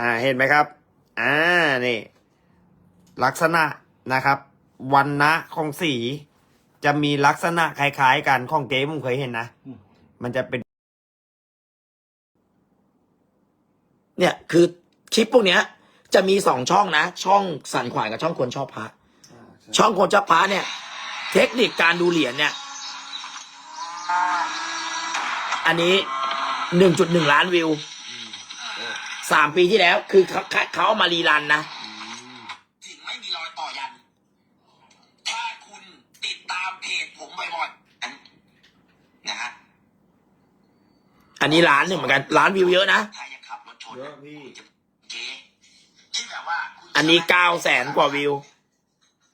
อ่าเห็นไหมครับ อ่านี่ ลักษณะนะครับวันนะของสีจะมีลักษณะคล้ายๆกันของเจ๊ผมเคยเห็นนะอืมมันจะเป็น เนี่ยคือคลิปพวกเนี้ย จะมีสองช่องนะ ช่องสันขวานกับช่องคนชอบพระช่องคนชอบพระเนี่ย เทคนิคการดูเหรียญเนี่ย อันนี้หนึ่งจุดหนึ่งล้านวิว สามปีที่แล้ว คือเขาเขาเขาเอามารีรันนะ ถึงไม่มีรอยต่อยัน ถ้าคุณติดตามเพจผมบ่อยๆนั้นนะฮะอันนี้ล้านหนึ่งเหมือนกันล้านวิวเยอะนะ ถ้ายังขับรถชนเยอะพี่คุณจะเก๊ที่แบบว่าคุณอันนี้เก้าแสนกว่าวิว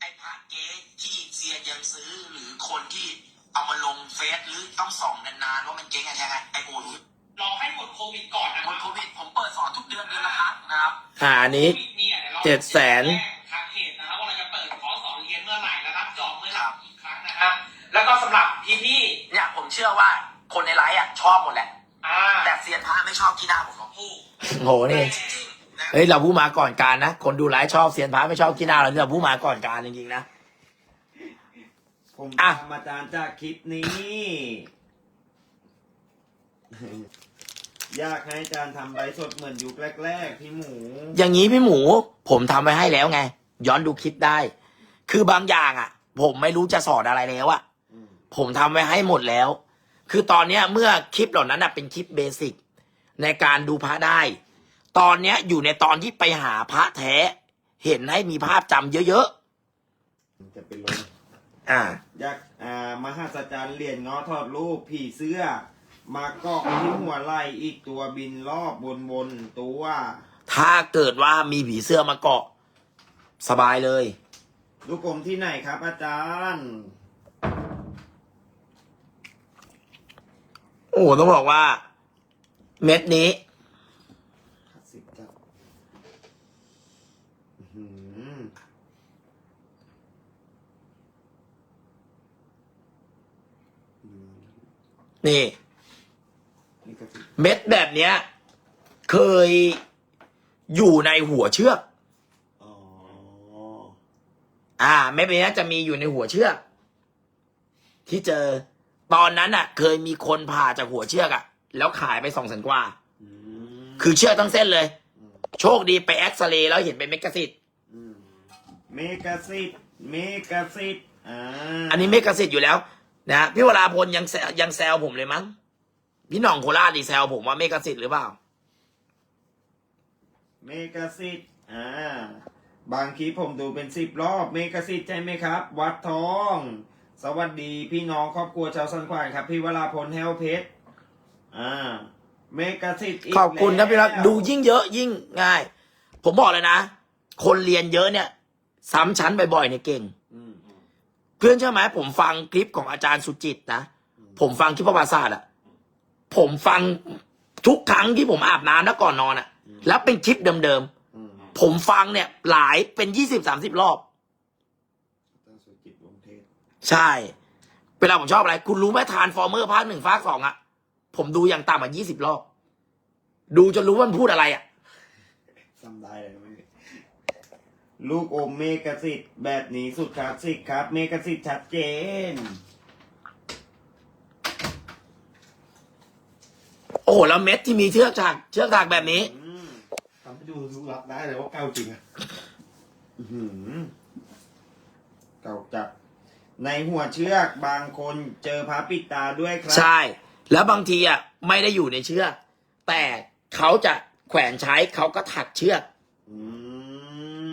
ไอ้พระเก๊ที่เซียนยังซื้อหรือคนที่เอามาลงเฟซหรือต้องส่องนานๆว่ามันเจ๊งอะไรไงไอ้โอรู้รอให้หมดโควิดก่อนนะหมดโควิดผมเปิ ดสอนทุกเดือนเดือนละครั้งนะครับอ่าอันนี้โควิดเนี่ยดี๋ยวราเจ็ดแสน ทางเพจนะครับว่าเราจะเปิดคอร์สสอนเรียนเมื่อไหร่และรับจองเมื่อไหร่อีกครั้งนะครับ แล้วก็สำหรับพี่ที่เนี่ยผมเชื่อว่าคนในไลฟ์อะชอบหมดแหละอ่าแต่เซียนพระไม่ชอบที่หน้าผมหรอกผู้โหนี่จริงๆนะเฮ้ยเราผู้มาก่อนการนะ คนดูไลฟ์ชอบเสียนพระไม่ชอบกินหน้าเราเนี่ยเราผู้มาก่อนการจริงๆนะ ผมอะ ตามอาจารย์จากคลิปนี้ อยากให้อาจารย์ทำใบสดเหมือนยุคแรกๆพี่หมู อย่างนี้พี่หมู ผมทำไว้ให้แล้วไง ย้อนดูคลิปได้ คือบางอย่างอะ ผมไม่รู้จะสอนอะไรแล้วอะผมทำไว้ให้หมดแล้ว คือตอนเนี้ยเมื่อคลิปเหล่านั้นน่ะเป็นคลิปเบสิกในการดูพระได้ ตอนเนี้ยอยู่ในตอนที่ไปหาพระแท้ เห็นให้มีภาพจำเยอะจะเป็นลม ๆ อ่าอยากอ่ามหัศจรรย์เหรียญง้อทอดรูปผีเสื้อ มาเกาะที่หัวไหล่อีกตัวบินรอบบนบนๆตัวถ้าเกิดว่ามีผีเสื้อมาเกาะ สบายเลย ลูกกลมที่ไหนครับอาจารย์ โอ้โหต้องบอกว่า เม็ดนี้คลาสสิกจัดอื้อหือนี่นี่ก็สิ เม็ดแบบเนี้ย เคยอยู่ในหัวเชือก อ๋อ อ่า เม็ดแบบเนี้ยจะมีอยู่ในหัวเชือก ที่เจอตอนนั้นอะ เคยมีคนผ่าจากหัวเชือกอะ แล้วขายไปสองแสนกว่า อืมคือเชือกทั้งเส้นเลย โชคดีไปเอ็กซเรย์แล้วเห็นเป็นเมกะซิตมเมกาซิตเมกาซิตอ่าอันนี้เมกะซิตอยู่แล้วนะพี่วราพลยังแซวยังแซวผมเลยมั้ง พี่หน่องโคราชดีแซวผมว่าเมกะซิตหรือเปล่า เมกาซิตอ่า บางคลิปผมดูเป็นสิบรอบ เมกาซิตใช่ไหมครับ วัดทอง สวัสดีพี่น้องครอบครัวชาวสันขวานครับ พี่วราพลแฮวเพชร อ่า เมกาซิตอีกขอบคุณครับพี่รักแล้วดูยิ่งเยอะยิ่งง่าย ผมบอกเลยนะ คนเรียนเยอะเนี่ยซ้ำชั้นบ่อยๆเนี่ยเก่ง อืม เพื่อนเชื่อไหมผมฟังคลิปของอาจารย์สุจิตนะ ผมฟังคลิปประวัติศาสตร์อะ ผมฟังทุกครั้งที่ผมอาบน้ำแล้วก่อนนอนอะแล้วเป็นคลิปเดิมอืมๆ ผมฟังเนี่ยหลายเป็นยี่สิบสามสิบรอบอาจารย์สุจิตวงศ์เทศใช่เวลาผมชอบอะไร คุณรู้ไหมทานฟอร์เมอร์ภาคหนึ่งภาคสองอะผมดูอย่างต่ำอะยี่สิบรอบ ดูจนรู้ว่ามันพูดอะไรอะจำได้เลยไหมลูกอมเมกาซิตแบบนี้สุดคลาสสิกครับ เมกาซิตชัดเจน โอ้โหแล้วเม็ดที่มีเชือกฉากเชือกฉากแบบนี้ อืมทำให้ดูรู้รับได้เลยว่าเก้าจริงอะอื้อหือเก่าจัดในหัวเชือกบางคนเจอพระปิดตาด้วยครับใช่ แล้วบางทีอะไม่ได้อยู่ในเชือก แต่เขาจะแขวนใช้เขาก็ถักเชือก อื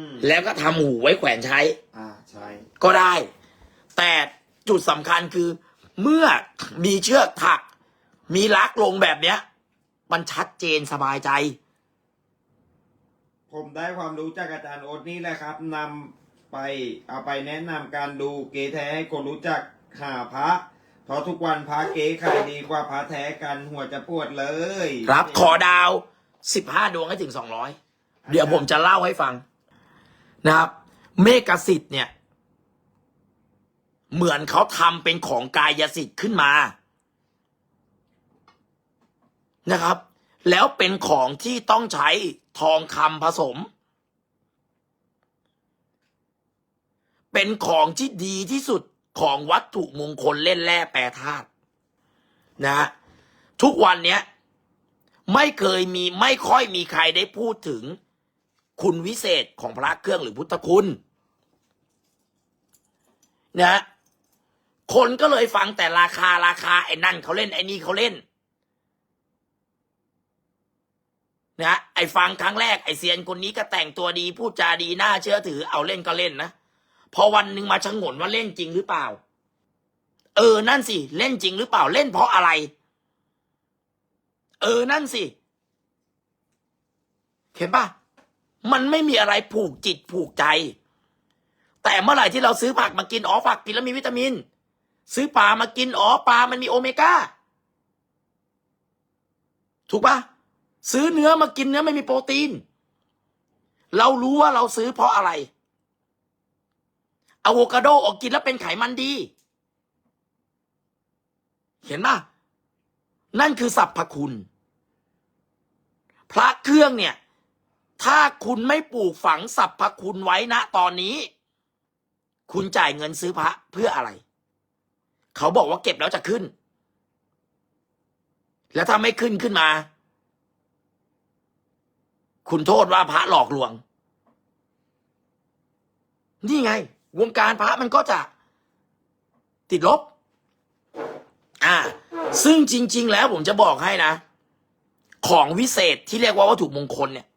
มแล้วก็ทำหูไว้แขวนใช้อ่าใช่ก็ได้ แต่จุดสำคัญคือ เมื่อมีเชือกถัก มีลักลงแบบเนี้ย มันชัดเจนสบายใจ ผมได้ความรู้จากอาจารย์โอ๊ตนี่แหละครับนำไปเอาไปแนะนำการดูเก๋แท้ให้คนรู้จักหาพระเพราะทุกวันพระเก๋ขายดีกว่าพระแท้กันหัวจะปวดเลย ครับขอดาวสิบห้าดวงให้ถึงสองร้อยเดี๋ยวผมจะเล่าให้ฟังนะครับ เมกสิทธิ์เนี่ย เหมือนเขาทำเป็นของกายสิทธิ์ขึ้นมา นะครับ แล้วเป็นของที่ต้องใช้ทองคำผสม เป็นของที่ดีที่สุดของวัตถุมงคลเล่นแร่แปรธาตุนะฮะทุกวันเนี้ยไม่เคยมีไม่ค่อยมีใครได้พูดถึงคุณวิเศษของพระเครื่องหรือพุทธคุณนะคนก็เลยฟังแต่ราคาราคาไอ้นั่นเขาเล่นไอ้นี่เขาเล่น นะไอ้ฟังครั้งแรกไอ้เซียนคนนี้ก็แต่งตัวดีพูดจาดีน่าเชื่อถือเอาเล่นก็เล่นนะพอวันหนึ่งมาชะงนว่าเล่นจริงหรือเปล่า เออนั่นสิเล่นจริงหรือเปล่าเล่นเพราะอะไร เออนั่นสิเห็นปะมันไม่มีอะไรผูกจิตผูกใจ แต่เมื่อไหร่ที่เราซื้อผักมากินอ๋อผักกินแล้วมีวิตามิน ซื้อปลามากินอ๋อปลามันมีโอเมก้าถูกปะ ซื้อเนื้อมากินเนื้อไม่มีโปรตีน เรารู้ว่าเราซื้อเพราะอะไรอะโวคาโดออกกินแล้วเป็นไขมันดี เห็นปะนั่นคือสรรพคุณ พระเครื่องเนี่ย ถ้าคุณไม่ปลูกฝังสรรพคุณไว้ณตอนนี้ คุณจ่ายเงินซื้อพระเพื่ออะไร เขาบอกว่าเก็บแล้วจะขึ้น แล้วถ้าไม่ขึ้นขึ้นมา คุณโทษว่าพระหลอกลวง นี่ไง วงการพระมันก็จะ ติดลบ อ่า ซึ่งจริง ๆ แล้วผมจะบอกให้นะ ของวิเศษที่เรียกว่าวัตถุมงคลเนี่ย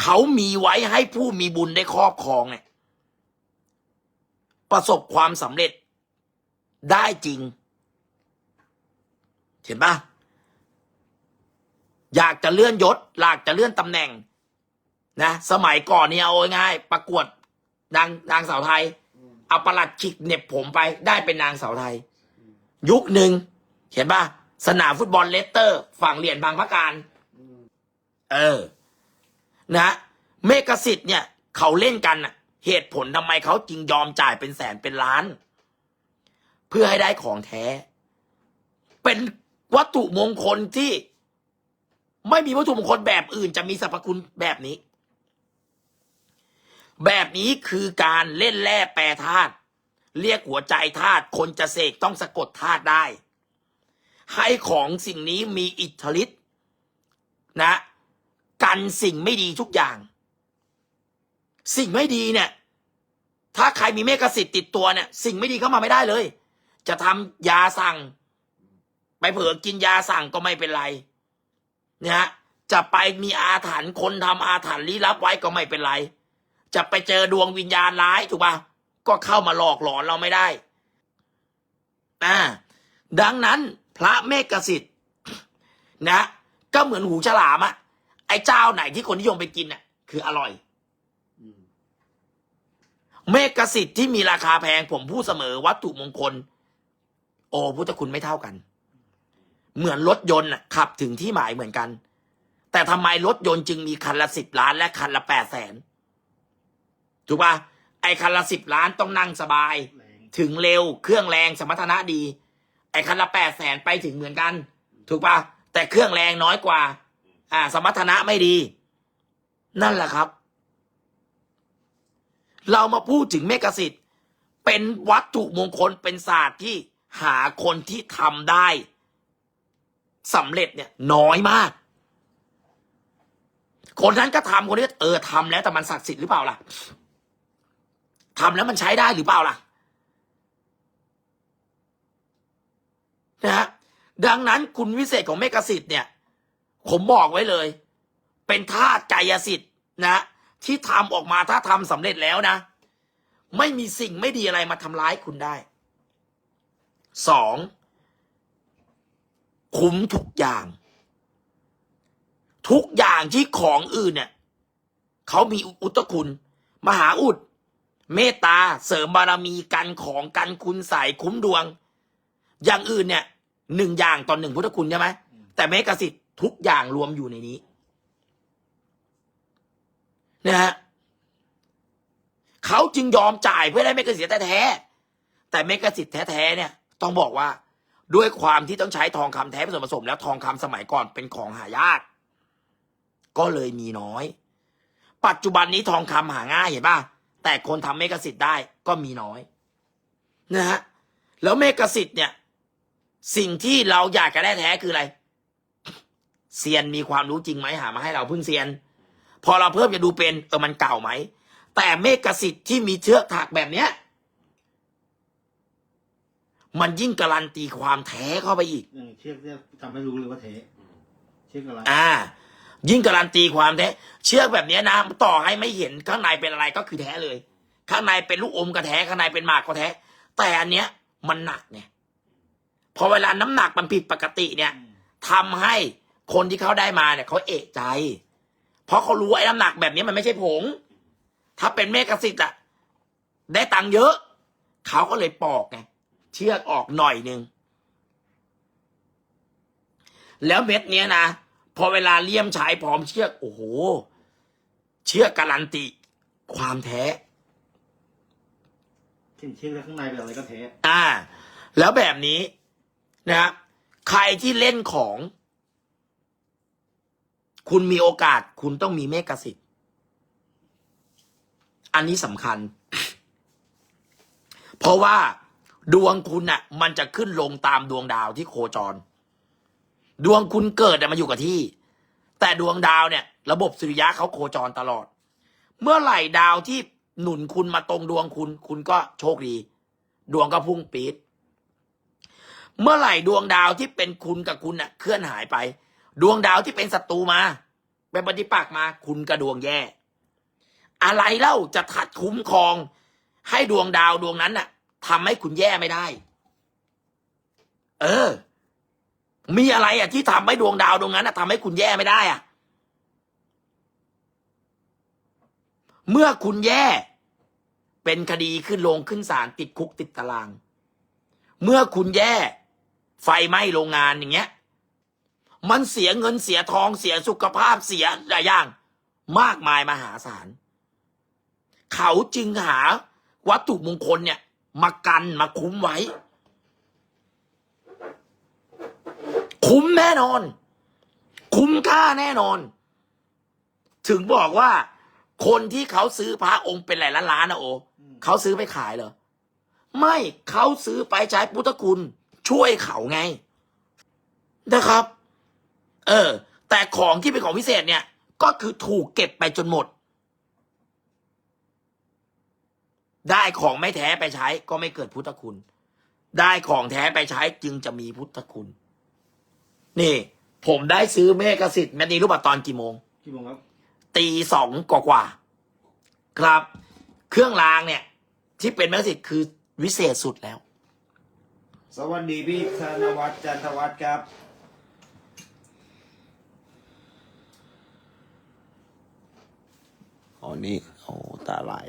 เขามีไว้ให้ผู้มีบุญได้ครอบครองเนี่ย ประสบความสำเร็จได้จริง เห็นปะ อยากจะเลื่อนยศอยากจะเลื่อนตำแหน่งนะสมัยก่อนเนี่ยเอาง่ายประกวดนางนางสาวไทย เอาประหลัดขิกเน็บผมไปได้เป็นนางสาวไทย ยุคหนึ่งเห็นปะสนามฟุตบอลเลสเตอร์ ฝั่งเหรียญบางพระการ เออ นะเมกสิทธิ์เนี่ย เขาเล่นกันะเหตุผลทำไมเขาจึงยอมจ่ายเป็นแสนเป็นล้าน เพื่อให้ได้ของแท้ เป็นวัตถุมงคลที่ ไม่มีวัตถุมงคลแบบอื่นจะมีสรรพคุณแบบนี้ แบบนี้คือการเล่นแร่แปรธาตุเรียกหัวใจธาตุคนจะเสกต้องสะกดธาตุได้ ให้ของสิ่งนี้มีอิทธิฤทธิ์นะ กันสิ่งไม่ดีทุกอย่าง สิ่งไม่ดีเนี่ย ถ้าใครมีเมฆสิทธิ์ติดตัวเนี่ย สิ่งไม่ดีเข้ามาไม่ได้เลย จะทำยาสั่ง ไปเผลอกินยาสั่งก็ไม่เป็นไร นะฮะจะไปมีอาถรรพ์คนทำอาถรรพ์ลี้ลับไว้ก็ไม่เป็นไร จะไปเจอดวงวิญญาณร้ายถูกปะก็เข้ามาหลอกหลอนเราไม่ได้อ่าดังนั้นพระเมฆสิทธิ์นะ ก็เหมือนหูฉลามอะไอ้เจ้าไหนที่คนนิยมไปกินน่ะ คืออร่อยเมฆสิทธิ์ที่มีราคาแพงผมพูดเสมอวัตถุมงคล โอ้พุทธคุณไม่เท่ากัน เหมือนรถยนต์ขับถึงที่หมายเหมือนกัน แต่ทำไมรถยนต์จึงมีคันละสิบล้านและคันละแปดแสนถูกปะไอ้คันละสิบล้านต้องนั่งสบาย ถึงเร็วเครื่องแรงสมรรถนะดี ไอ้คันละแปดแสนไปถึงเหมือนกัน ถูกปะแต่เครื่องแรงน้อยกว่า อ่า สมรรถนะไม่ดี นั่นแหละครับ เรามาพูดถึงเมกสิทธิ์เป็นวัตถุมงคลเป็นศาสตร์ที่หาคนที่ทำได้ สำเร็จเนี่ยน้อยมาก คนนั้นก็ทำคนนี้เออทำแล้วแต่มันศักดิ์สิทธิ์หรือเปล่าล่ะทำแล้วมันใช้ได้หรือเปล่าล่ะนะฮะดังนั้นคุณวิเศษของเมกสิทธิ์เนี่ย ผมบอกไว้เลย เป็นธาตุกายสิทธิ์นะที่ทำออกมาถ้าทำสำเร็จแล้วนะ ไม่มีสิ่งไม่ดีอะไรมาทำร้ายคุณได้สอง คุ้มทุกอย่าง ทุกอย่างที่ของอื่นเนี่ยเขามีอุตคุณ มหาอุด เมตตาเสริมบารมีกันของกันคุณใส่คุ้มดวง อย่างอื่นเนี่ยหนึ่งอย่างต่อหนึ่งพุทธคุณใช่ไหมแต่เมกสิทธิ์ทุกอย่างรวมอยู่ในนี้นะฮะเขาจึงยอมจ่ายเพื่อได้เมกสิทธิ์แท้แต่เมกสิทธิ์แท้ๆเนี่ย ต้องบอกว่า ด้วยความที่ต้องใช้ทองคำแท้เป็นส่วนผสม แล้วทองคำสมัยก่อนเป็นของหายาก ก็เลยมีน้อย ปัจจุบันนี้ทองคำหาง่ายเห็นป่ะแต่คนทำเมกะสิทธิ์ได้ก็มีน้อยนะฮะแล้วเมกะสิทธิ์เนี่ย สิ่งที่เราอยากจะได้แท้คืออะไรเซียนมีความรู้จริงไหมหามาให้เราเพิ่งเซียน พอเราเพิ่มจะดูเป็นเออมันเก่าไหมแต่เมกะสิทธิ์ที่มีเชือกถักแบบเนี้ย มันยิ่งการันตีความแท้เข้าไปอีก อย่างเชือกเนี่ยทำให้รู้เลยว่าเทเชือกอะไรอ่า ยิ่งการันตีความแท้ เชือกแบบเนี้ยนะต่อให้ไม่เห็นข้างในเป็นอะไรก็คือแท้เลย ข้างในเป็นลูกอมก็แท้ข้างในเป็นหมากก็แท้ แต่อันเนี้ยมันหนักไงพอเวลาน้ำหนักมันผิดปกติเนี่ยทำให้คนที่เขาได้มาเนี่ยเขาเอะใจ เพราะเขารู้ว่าไอ้น้ำหนักแบบนี้มันไม่ใช่ผง ถ้าเป็นเมฆสิทธิ์อะได้ตังค์เยอะ เขาก็เลยปอกไง เชือกออกหน่อยหนึ่งแล้วเม็ดเนี้ยนะพอเวลาเลี่ยมใช้พร้อมเชือกโอ้โห เชือกการันตีความแท้เช่นเชือกแล้วข้างในเป็นอะไรก็เทอ่า แล้วแบบนี้นะครับใครที่เล่นของ คุณมีโอกาส คุณต้องมีเมกสิทธิ์อันนี้สำคัญ เพราะว่า ดวงคุณน่ะ มันจะขึ้นลงตามดวงดาวที่โคจร ดวงคุณเกิดมาอยู่กับที่ แต่ดวงดาวเนี่ย ระบบสุริยะเขาโคจรตลอด เมื่อไหร่ดาวที่หนุนคุณมาตรงดวงคุณ คุณก็โชคดี ดวงก็พุ่งปีดเมื่อไหร่ดวงดาวที่เป็นคุณกับคุณน่ะ เคลื่อนหายไป ดวงดาวที่เป็นศัตรูมาเป็นปฏิปักษ์มา คุณกระดวงแย่ อะไรเล่าจะทัดคุ้มครอง ให้ดวงดาวดวงนั้นน่ะ ทำให้คุณแย่ไม่ได้ เออ มีอะไรอะ ที่ทำให้ดวงดาวดวงนั้นน่ะทำให้คุณแย่ไม่ได้อะ เมื่อคุณแย่ เป็นคดีขึ้นลงขึ้นศาลติดคุกติดตาราง เมื่อคุณแย่ ไฟไหม้โรงงานอย่างเงี้ย มันเสียเงินเสียทองเสียสุขภาพเสียหลายอย่าง มากมายมหาศาลเขาจึงหาวัตถุมงคลเนี่ย มากันมาคุ้มไว้ คุ้มแน่นอน คุ้มค่าแน่นอน ถึงบอกว่า คนที่เขาซื้อพระองค์เป็นหลายล้านล้านนะโอเขาซื้อไปขายเหรอ ไม่เขาซื้อไปใช้พุทธคุณ ช่วยเขาไง นะครับ เออ แต่ของที่เป็นของพิเศษเนี่ย ก็คือถูกเก็บไปจนหมด ได้ของไม่แท้ไปใช้ก็ไม่เกิดพุทธคุณ ได้ของแท้ไปใช้จึงจะมีพุทธคุณ นี่ ผมได้ซื้อเมฆสิทธิ์แมตนี้รู้ป่ะตอนกี่โมงกี่โมงครับตีสองกว่ากว่าๆครับ เครื่องรางเนี่ย ที่เป็นแมกสิทธิ์คือวิเศษสุดแล้ว สวัสดีพี่ธนวัฒน์จันทวัฒน์ครับอ๋อนี่โอ้ตาลาย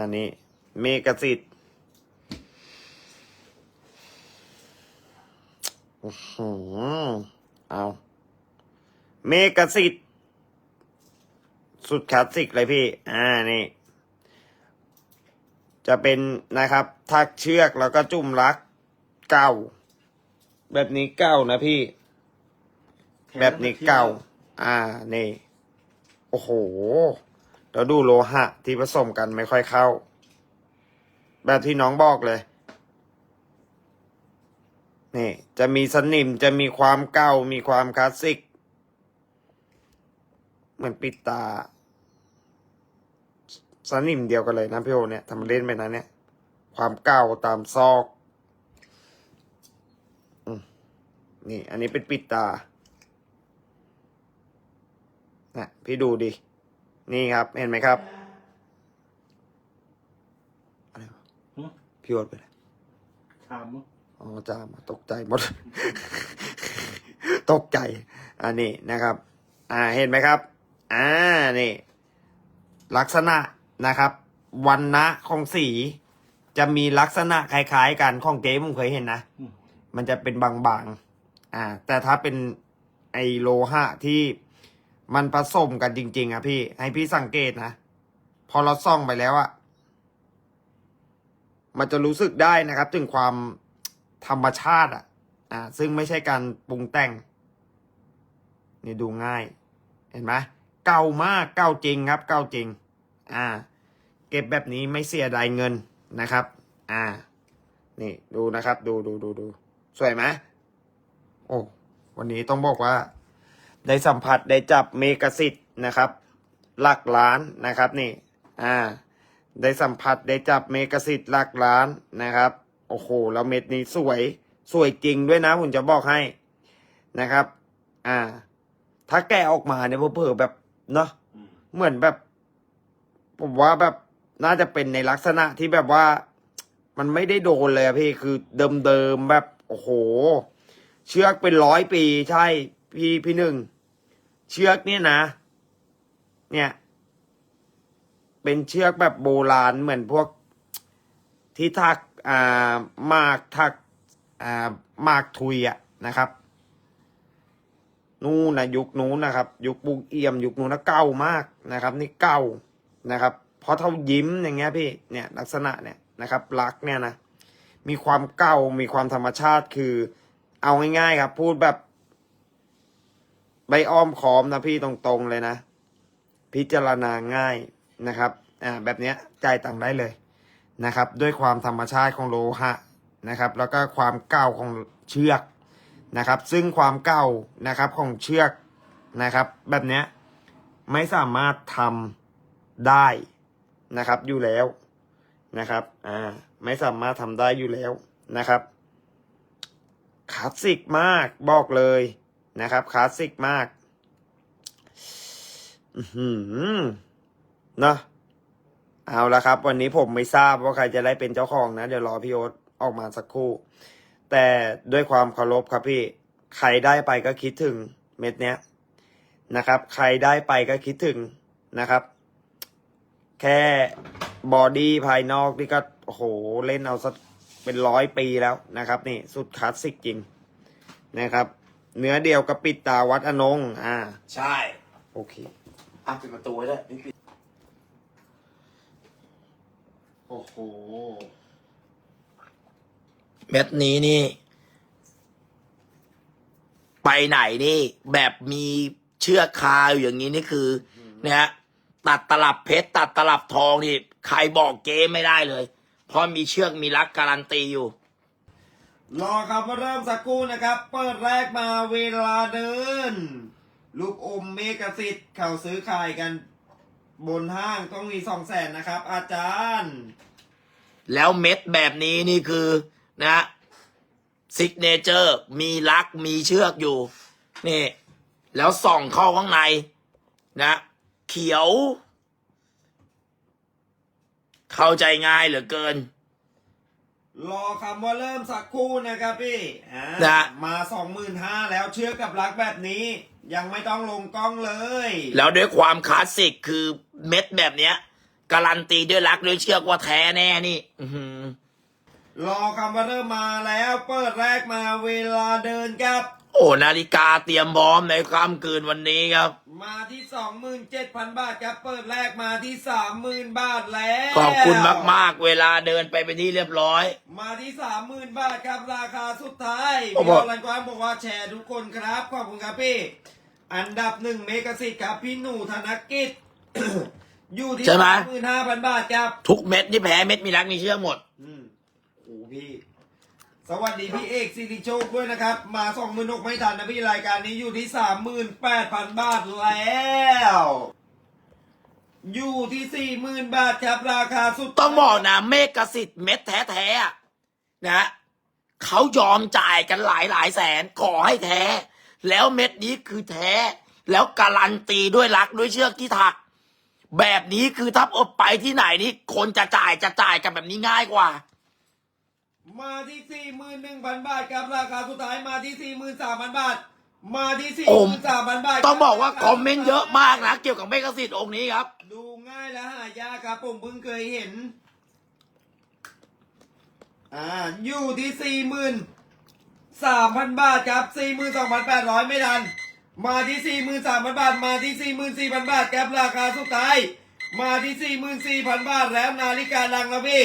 อันนี้ เมกสิทธิ์อื้อหือเอาเมกสิทธิ์สุดคลาสสิกเลยพี่ อ่า นี่ จะเป็นนะครับ ทักเชือกแล้วก็จุ่มรักเก่า แบบนี้เก่านะพี่ แบบนี้เก่า อ่า นี่ โอ้โห เดี๋ยวดูโลหะที่ผสมกันไม่ค่อยเข้า แบบที่น้องบอกเลย นี่ จะมีสนิมจะมีความเก่ามีความคลาสสิก เหมือนปิดตา สนิมเดียวกันเลยนะพี่โอเนี่ยทำเล่นไปนะเนี่ย ความเก่าตามซอกอนี่ อันนี้เป็นปิดตานะพี่ดูดิ นี่ครับ เห็นไหมครับอะไรวะหึพี่โอ๊ตไปไหนชามมั้งอ๋อจ้ามาตกใจหมด ตกใจ อันนี้นะครับ อ่าเห็นไหมครับ อ่านี่ลักษณะนะครับวันนะของสี จะมีลักษณะคล้ายๆกันของเจ๊ผมเคยเห็นนะอืมมันจะเป็นบางๆ อ่า แต่ถ้าเป็นไอโลหะที่ มันผสมกันจริง ๆ อะพี่ ให้พี่สังเกตนะ พอเราส่องไปแล้วอะมันจะรู้สึกได้นะครับ ถึงความธรรมชาติอะอ่า ซึ่งไม่ใช่การปรุงแต่ง นี่ดูง่าย เห็นไหมเก่ามากเก่าจริงครับ เก่าจริง อ่า เก็บแบบนี้ไม่เสียดายเงินนะครับ อ่า นี่ดูนะครับ ดูดูดูดูสวยไหมโอ้วันนี้ต้องบอกว่า ได้สัมผัสได้จับเมกสิทธิ์นะครับ หลักล้านนะครับนี่อ่าได้สัมผัสได้จับเมกสิทธิ์หลักล้านนะครับโอ้โหแล้วเม็ดนี้สวยสวยจริงด้วยนะผมจะบอกให้นะครับ อ่า ถ้าแกะออกมาเนี่ยเผลอแบบเนาะเหมือนแบบ ผมว่าแบบน่าจะเป็นในลักษณะที่แบบว่า มันไม่ได้โดนเลยพี่คือเดิมๆแบบ โอ้โห เชือกเป็นร้อยปีใช่ พี่พี่หนึ่งเชือกเนี่ยนะ เนี่ย เป็นเชือกแบบโบราณเหมือนพวก ที่ถักอ่าหมากถักอ่าหมากทุยอะนะครับนู่นนะยุคนู้นนะครับ ยุคบุกเอี่ยม ยุคนู้นนะเก่ามากนะครับ นี่เก่านะครับ เพราะเท่ายิ้มอย่างเงี้ยพี่เนี่ยลักษณะเนี่ยนะครับรักเนี่ยนะมีความเก่ามีความธรรมชาติคือ เอาง่ายๆครับ พูดแบบ ใบอ้อมค้อมนะพี่ตรงๆเลยนะ พิจารณาง่ายนะครับอ่าแบบเนี้ยจ่ายตังค์ได้เลยนะครับ ด้วยความธรรมชาติของโลหะนะครับ แล้วก็ความเก่าของเชือกนะครับ ซึ่งความเก่านะครับของเชือกนะครับ แบบเนี้ยไม่สามารถทำได้นะครับอยู่แล้วนะครับอ่าไม่สามารถทำได้อยู่แล้วนะครับคลาสสิกมากบอกเลย นะครับคลาสสิกมากอืเนาะเอาละครับ วันนี้ผมไม่ทราบว่าใครจะได้เป็นเจ้าของนะ เดี๋ยวรอพี่โอ๊ตออกมาสักครู่ แต่ด้วยความเคารพครับพี่ ใครได้ไปก็คิดถึงเม็ดเนี้ยนะครับ ใครได้ไปก็คิดถึงนะครับ แค่บอดี้ภายนอกนี่ก็โอ้โหเล่นเอาสักเป็นร้อยปีแล้วนะครับ นี่สุดคลาสสิกจริงนะครับ เนื้อเดียวกับปิดตาวัดอนงอ่า ใช่ โอเค อะปิดประตูไว้ด้วยนี่ปิดโอ้โหเม็ดนี้นี่ ไปไหนนี่ แบบมีเชือกคาอยู่อย่างนี้นี่คือนะฮะตัดตลับเพชรตัดตลับทองนี่ ใครบอกเจ๊ไม่ได้เลย เพราะมีเชือกมีรักการันตีอยู่ รอครับว่าเริ่มสักครู่นะครับ เปิดแรกมาเวลาเดิน ลูกอมเมกสิทธิ์เขาซื้อขายกัน บนห้างต้องมีสองแสนนะครับ อาจารย์ แล้วเม็ดแบบนี้นี่คือนะซิกเนเจอร์มีลักมีเชือกอยู่ นี่ แล้วส่องเข้าข้างในนะ เขียว เข้าใจง่ายเหลือเกิน รอคำว่าเริ่มสักครู่นะครับพี่อ่านะ มาสองหมื่นห้าแล้วเชื่อกับรักแบบนี้ ยังไม่ต้องลงกล้องเลย แล้วด้วยความคลาสสิกคือเม็ดแบบเนี้ย การันตีด้วยรักด้วยเชือกว่าแท้แน่นี่ อื้อหือ รอคำว่าเริ่มมาแล้วเปิดแรกมาเวลาเดินครับ โอ้นาฬิกาเตรียมพร้อมในค่ำคืนวันนี้ครับ มาที่สองหมื่นเจ็ดพันบาทครับเปิดแรกมาที่สามหมื่นบาทแล้วขอบคุณมากๆ เวลาเดินไปเป็นที่เรียบร้อย มาที่สามหมื่นบาทครับราคาสุดท้ายโอ้พี่โห อรันกวางบอกว่าแชร์ทุกคนครับขอบคุณครับพี่อันดับหนึ่งเมกะสิทธิ์ครับพี่หนูธนกิจ อยู่ที่ใช่ไหม สามหมื่นห้าพันบาทครับ ทุกเม็ดนี่แพ้เม็ดมีรักมีเชือกหมด อืมโอ้ พี่ สวัสดีพี่เอกสิริโชคด้วยนะครับ มาสองหมื่นหกไม่ทันนะพี่รายการนี้อยู่ที่สามหมื่นแปดพันบาทแล้ว อยู่ที่สี่หมื่นบาทครับราคาสุดต้องบอกนะเมกสิทธิ์เม็ดแท้ๆอะนะเขายอมจ่ายกันหลายหลายแสนขอให้แท้ แล้วเม็ดนี้คือแท้ แล้วการันตีด้วยรักด้วยเชือกที่ถัก แบบนี้คือถ้าอาไปที่ไหนนี่คนจะจ่ายจะจ่ายกันแบบนี้ง่ายกว่า มาที่สี่หมื่นหนึ่งพันบาทครับราคาสุดท้ายมาที่สี่หมื่นสามพันบาท มาที่สี่โอ้หมื่นสามพันบาทต้องบอกว่าคอมเมนต์เยอะมากนะเกี่ยวกับเมกสิทธิ์องค์นี้ครับ ดูง่ายและหายากครับผมเพิ่งเคยเห็น อ่าอยู่ที่สี่หมื่นสามพันบาทครับสี่หมื่นสองพันแปดร้อยไม่ทัน มาที่สี่หมื่นสามพันบาท มาที่สี่หมื่นสี่พันบาทครับราคาสุดท้าย มาที่สี่หมื่นสี่พันบาทแล้วนาฬิกาดังแล้วพี่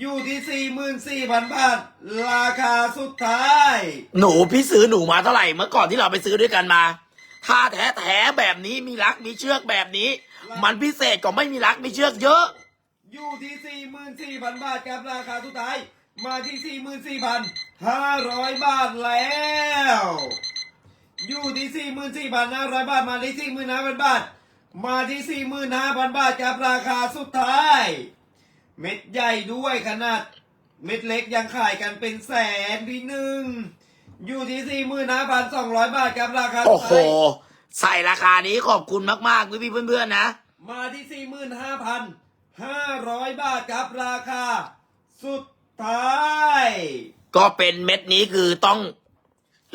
อยู่ที่สี่หมื่นสี่พันบาท ราคาสุดท้าย หนูพี่ซื้อหนูมาเท่าไหร่เมื่อก่อนที่เราไปซื้อด้วยกันมาถ้าแท้แท้ๆแบบนี้มีรักมีเชือกแบบนี้ มันพิเศษกว่าไม่มีรักมีเชือกเยอะ อยู่ที่สี่หมื่นสี่พันบาทครับราคาสุดท้าย มาที่สี่หมื่นสี่พันห้าร้อยบาทแล้ว อยู่ที่สี่หมื่นสี่พันห้าร้อยบาทมาที่สี่หมื่นห้าพันบาท มาที่สี่หมื่นห้าพันบาทครับราคาสุดท้าย เม็ดใหญ่ด้วยขนาด เม็ดเล็กยังขายกันเป็นแสนพี่หนึ่งอยู่ที่สี่หมื่นห้าพันสองร้อยบาทครับราคาสุโอ้ดโหท้ายใส่ราคานี้ขอบคุณมากๆพี่พี่ๆเพื่อนๆนะ มาที่สี่หมื่นห้าพันห้าร้อยบาทครับราคา สุดท้าย ก็เป็นเม็ดนี้คือต้อง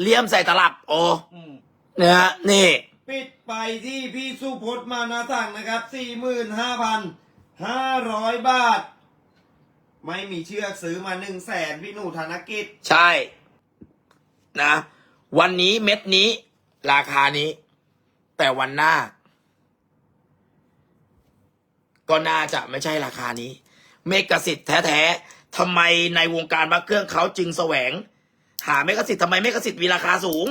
เลี่ยมใส่ตลับ โอ้อืมนะฮะนี่ ปิดไปที่พี่สุพจน์มานาสั่งนะครับสี่หมื่นห้าพันห้าร้อยบาท ไม่มีเชือกซื้อมาหนึ่งแสนพี่หนูธนกิจ ใช่ นะ วันนี้เม็ดนี้ ราคานี้ แต่วันหน้า ก็น่าจะไม่ใช่ราคานี้ เมกสิทธิ์แท้ๆทำไมในวงการพระเครื่องเขาจึงแสวง หาเมกสิทธิ์ทำไมเมกสิทธิ์มีราคาสูง